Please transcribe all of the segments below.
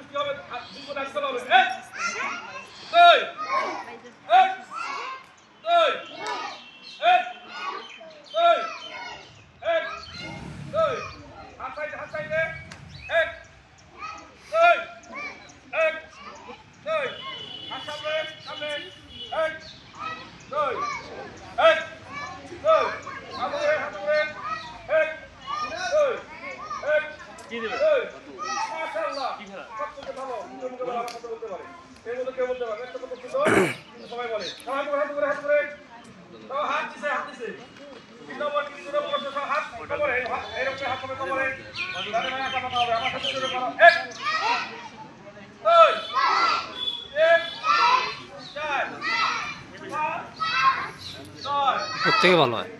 মানুষ কি হবে? থাকতে হবে। কথা বলতে পারে। সবাই বলে। হাত হাত করে হাত করে হাত হাত দিছে। তিন নম্বর তিন নম্বর হাত হাত আমার প্রত্যেকে ভালো হয়।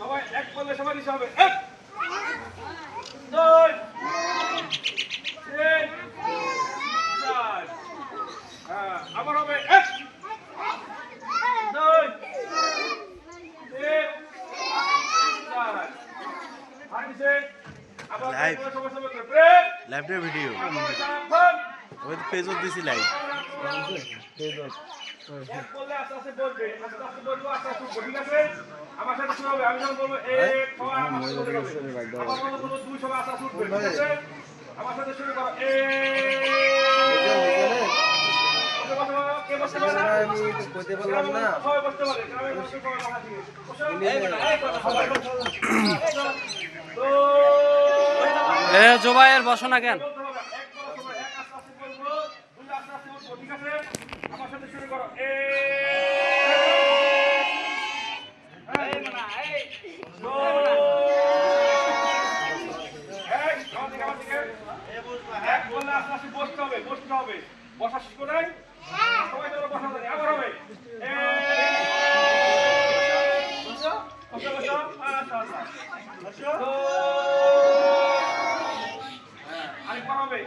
সবাই এক বললে সবাই নিচে হবে। এক দুই তিন চার হ্যাঁ আবার হবে। এক দুই তিন চার। হাত নিচে আবার সবাই সবাই করে লাইভটা ভিডিও সাবধান আমি তো দিছি লাইভ আমার জোবাইয়ের বসো না কেন বলতে হবে, এক বলার সময় এক আস্তে আস্তে বলব, দুই আস্তে আস্তে বলব, ঠিক আছে? শুরু করো এক বললে আস্তে আস্তে বসতে হবে বসতে হবে বসা শিখো নাই সবাই তোমরা বসা জানি আবার হবে আচ্ছা আচ্ছা হ্যাঁ আরেকবার হবে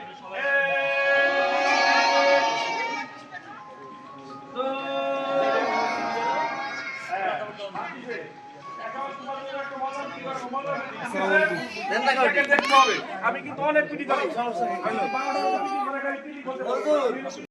আমি কিন্তু অনেক পিটি